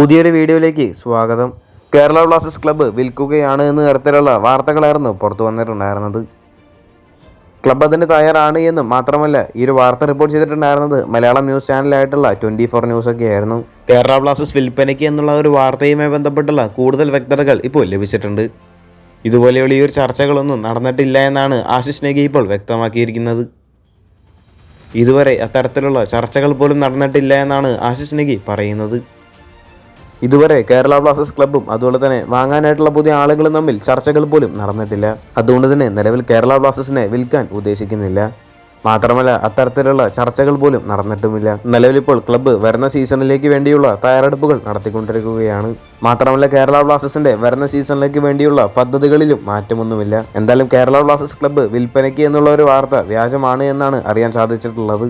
പുതിയൊരു വീഡിയോയിലേക്ക് സ്വാഗതം. കേരള ബ്ലാസ്റ്റേഴ്സ് ക്ലബ്ബ് വിൽക്കുകയാണ് എന്ന് തരത്തിലുള്ള വാർത്തകളായിരുന്നു പുറത്തു വന്നിട്ടുണ്ടായിരുന്നത്. ക്ലബ്ബ് അതിന് തയ്യാറാണ് എന്നും മാത്രമല്ല ഈ ഒരു വാർത്ത റിപ്പോർട്ട് ചെയ്തിട്ടുണ്ടായിരുന്നത് മലയാളം ന്യൂസ് ചാനലായിട്ടുള്ള ട്വന്റി ഫോർ ന്യൂസ് ഒക്കെ ആയിരുന്നു. കേരള ബ്ലാസ്റ്റേഴ്സ് വിൽപ്പനയ്ക്ക് എന്നുള്ള ഒരു വാർത്തയുമായി ബന്ധപ്പെട്ടുള്ള കൂടുതൽ വ്യക്തതകൾ ഇപ്പോൾ ലഭിച്ചിട്ടുണ്ട്. ഇതുപോലെയുള്ള ഈ ഒരു ചർച്ചകളൊന്നും നടന്നിട്ടില്ല എന്നാണ് ആശിഷ് നെഗി ഇപ്പോൾ വ്യക്തമാക്കിയിരിക്കുന്നത്. ഇതുവരെ അത്തരത്തിലുള്ള ചർച്ചകൾ പോലും നടന്നിട്ടില്ല എന്നാണ് ആശിഷ് നെഗി പറയുന്നത്. ഇതുവരെ കേരള ബ്ലാസ്റ്റേഴ്സ് ക്ലബ്ബും അതുപോലെ തന്നെ വാങ്ങാനായിട്ടുള്ള പുതിയ ആളുകളും തമ്മിൽ ചർച്ചകൾ പോലും നടന്നിട്ടില്ല. അതുകൊണ്ട് തന്നെ നിലവിൽ കേരള ബ്ലാസ്റ്റേഴ്സിനെ വിൽക്കാൻ ഉദ്ദേശിക്കുന്നില്ല. മാത്രമല്ല അത്തരത്തിലുള്ള ചർച്ചകൾ പോലും നടന്നിട്ടുമില്ല. നിലവിലിപ്പോൾ ക്ലബ്ബ് വരുന്ന സീസണിലേക്ക് വേണ്ടിയുള്ള തയ്യാറെടുപ്പുകൾ നടത്തിക്കൊണ്ടിരിക്കുകയാണ്. മാത്രമല്ല കേരള ബ്ലാസ്റ്റേഴ്സിന്റെ വരുന്ന സീസണിലേക്ക് വേണ്ടിയുള്ള പദ്ധതികളിലും മാറ്റമൊന്നുമില്ല. എന്തായാലും കേരള ബ്ലാസ്റ്റേഴ്സ് ക്ലബ്ബ് വിൽപ്പനയ്ക്ക് എന്നുള്ള ഒരു വാർത്ത വ്യാജമാണ് എന്നാണ് അറിയാൻ സാധിച്ചിട്ടുള്ളത്.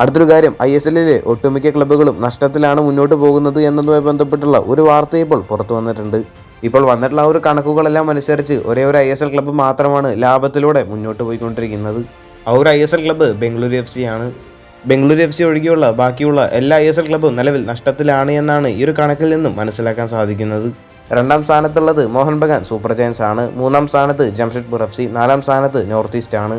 അടുത്തൊരു കാര്യം ഐ എസ് എല്ലിലെ ഒട്ടുമിക്ക ക്ലബ്ബുകളും നഷ്ടത്തിലാണ് മുന്നോട്ട് പോകുന്നത് എന്നതുമായി ബന്ധപ്പെട്ടുള്ള ഒരു വാർത്ത ഇപ്പോൾ പുറത്തു വന്നിട്ടുണ്ട്. ഇപ്പോൾ വന്നിട്ടുള്ള ആ ഒരു കണക്കുകളെല്ലാം അനുസരിച്ച് ഒരേ ഒരു ഐ എസ് എൽ ക്ലബ്ബ് മാത്രമാണ് ലാഭത്തിലൂടെ മുന്നോട്ട് പോയിക്കൊണ്ടിരിക്കുന്നത്. ആ ഒരു I S L club Bengaluru F C ആണ്. ബംഗളൂരു എഫ് സി ഒഴികെയുള്ള ബാക്കിയുള്ള എല്ലാ ഐ എസ് എൽ ക്ലബ്ബും നിലവിൽ നഷ്ടത്തിലാണ് എന്നാണ് ഈ ഒരു കണക്കിൽ നിന്നും മനസ്സിലാക്കാൻ സാധിക്കുന്നത്. രണ്ടാം സ്ഥാനത്തുള്ളത് മോഹൻ ബഗാൻ സൂപ്പർ ജയൻസ് ആണ്. മൂന്നാം സ്ഥാനത്ത് ജംഷഡ്പൂർ എഫ് സി. നാലാം സ്ഥാനത്ത് നോർത്ത് ഈസ്റ്റ് ആണ്.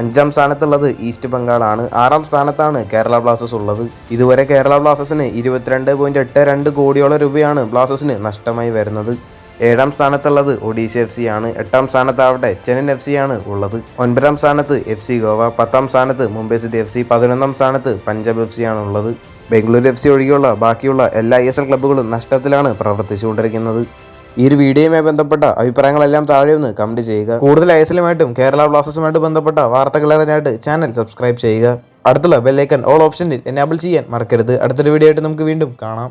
അഞ്ചാം സ്ഥാനത്തുള്ളത് ഈസ്റ്റ് ബംഗാളാണ്. ആറാം സ്ഥാനത്താണ് കേരള ബ്ലാസ്റ്റേഴ്സ് ഉള്ളത്. ഇതുവരെ കേരള ബ്ലാസ്റ്റേഴ്സിന് ഇരുപത്തിരണ്ട് പോയിന്റ് എട്ട് രണ്ട് കോടിയോളം രൂപയാണ് ബ്ലാസ്റ്റേഴ്സിന് നഷ്ടമായി വരുന്നത്. ഏഴാം സ്ഥാനത്തുള്ളത് ഒഡീഷ എഫ് സി ആണ്. എട്ടാം സ്ഥാനത്താവട്ടെ ചെന്നൈ എഫ് സി ആണ് ഉള്ളത്. ഒൻപതാം സ്ഥാനത്ത് എഫ് സി ഗോവ. പത്താം സ്ഥാനത്ത് മുംബൈ സിറ്റി എഫ് സി. പതിനൊന്നാം സ്ഥാനത്ത് പഞ്ചാബ് എഫ് സി ആണ് ഉള്ളത്. ബംഗളൂരു എഫ് സി ഒഴികെയുള്ള ബാക്കിയുള്ള എല്ലാ ഐ എസ് എൽ ക്ലബ്ബുകളും നഷ്ടത്തിലാണ് പ്രവർത്തിച്ചുകൊണ്ടിരിക്കുന്നത്. ഈ ഒരു വീഡിയോയുമായി ബന്ധപ്പെട്ട അഭിപ്രായങ്ങളെല്ലാം താഴെ ഒന്ന് കമന്റ് ചെയ്യുക. കൂടുതൽ ഐസലുമായിട്ടും കേരള ബ്ലാസ്റ്റേഴ്സുമായിട്ട് ബന്ധപ്പെട്ട വാർത്തകൾ അറിഞ്ഞായിട്ട് ചാനൽ സബ്സ്ക്രൈബ് ചെയ്യുക. അടുത്തുള്ള ബെല്ലൈക്കൺ ഓൾ ഓപ്ഷനിൽ എനാബിൾ ചെയ്യാൻ മറക്കരുത്. അടുത്തൊരു വീഡിയോ ആയിട്ട് നമുക്ക് വീണ്ടും കാണാം.